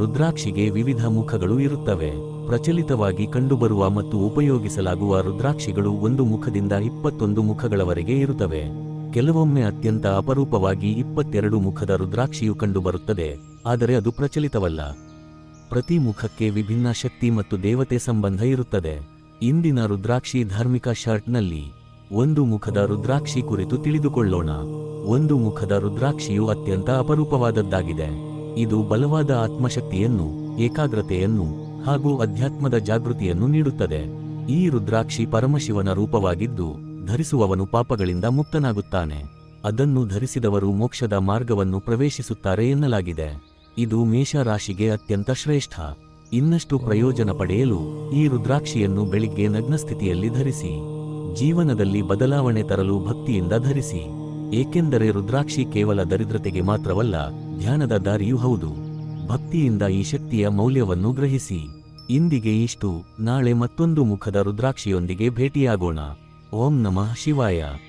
ರುದ್ರಾಕ್ಷಿಗೆ ವಿವಿಧ ಮುಖಗಳು ಇರುತ್ತವೆ. ಪ್ರಚಲಿತವಾಗಿ ಕಂಡುಬರುವ ಮತ್ತು ಉಪಯೋಗಿಸಲಾಗುವ ರುದ್ರಾಕ್ಷಿಗಳು ಒಂದು ಮುಖದಿಂದ ಇಪ್ಪತ್ತೊಂದು ಮುಖಗಳವರೆಗೆ ಇರುತ್ತವೆ. ಕೆಲವೊಮ್ಮೆ ಅತ್ಯಂತ ಅಪರೂಪವಾಗಿ ಇಪ್ಪತ್ತೆರಡು ಮುಖದ ರುದ್ರಾಕ್ಷಿಯು ಕಂಡುಬರುತ್ತದೆ, ಆದರೆ ಅದು ಪ್ರಚಲಿತವಲ್ಲ. ಪ್ರತಿ ಮುಖಕ್ಕೆ ವಿಭಿನ್ನ ಶಕ್ತಿ ಮತ್ತು ದೇವತೆ ಸಂಬಂಧ ಇರುತ್ತದೆ. ಇಂದಿನ ರುದ್ರಾಕ್ಷಿ ಧಾರ್ಮಿಕ ಶರ್ಟ್ನಲ್ಲಿ ಒಂದು ಮುಖದ ರುದ್ರಾಕ್ಷಿ ಕುರಿತು ತಿಳಿದುಕೊಳ್ಳೋಣ. ಒಂದು ಮುಖದ ರುದ್ರಾಕ್ಷಿಯು ಅತ್ಯಂತ ಅಪರೂಪವಾದದ್ದಾಗಿದೆ. ಇದು ಬಲವಾದ ಆತ್ಮಶಕ್ತಿಯನ್ನು, ಏಕಾಗ್ರತೆಯನ್ನು ಹಾಗೂ ಅಧ್ಯಾತ್ಮದ ಜಾಗೃತಿಯನ್ನು ನೀಡುತ್ತದೆ. ಈ ರುದ್ರಾಕ್ಷಿ ಪರಮಶಿವನ ರೂಪವಾಗಿದ್ದು, ಧರಿಸುವವನು ಪಾಪಗಳಿಂದ ಮುಕ್ತನಾಗುತ್ತಾನೆ. ಅದನ್ನು ಧರಿಸಿದವರು ಮೋಕ್ಷದ ಮಾರ್ಗವನ್ನು ಪ್ರವೇಶಿಸುತ್ತಾರೆ ಎನ್ನಲಾಗಿದೆ. ಇದು ಮೇಷರಾಶಿಗೆ ಅತ್ಯಂತ ಶ್ರೇಷ್ಠ. ಇನ್ನಷ್ಟು ಪ್ರಯೋಜನ ಪಡೆಯಲು ಈ ರುದ್ರಾಕ್ಷಿಯನ್ನು ಬೆಳಿಗ್ಗೆ ನಗ್ನ ಸ್ಥಿತಿಯಲ್ಲಿ ಧರಿಸಿ, ಜೀವನದಲ್ಲಿ ಬದಲಾವಣೆ ತರಲು ಭಕ್ತಿಯಿಂದ ಧರಿಸಿ, ಏಕೆಂದರೆ ರುದ್ರಾಕ್ಷಿ ಕೇವಲ ದರಿದ್ರತೆಗೆ ಮಾತ್ರವಲ್ಲ ಧ್ಯಾನದ ದಾರಿಯೂ ಹೌದು. ಭಕ್ತಿಯಿಂದ ಈ ಶಕ್ತಿಯ ಮೌಲ್ಯವನ್ನು ಗ್ರಹಿಸಿ. ಇಂದಿಗೆ ಇಷ್ಟು. ನಾಳೆ ಮತ್ತೊಂದು ಮುಖದ ರುದ್ರಾಕ್ಷಿಯೊಂದಿಗೆ ಭೇಟಿಯಾಗೋಣ. ಓಂ ನಮಃ ಶಿವಾಯ.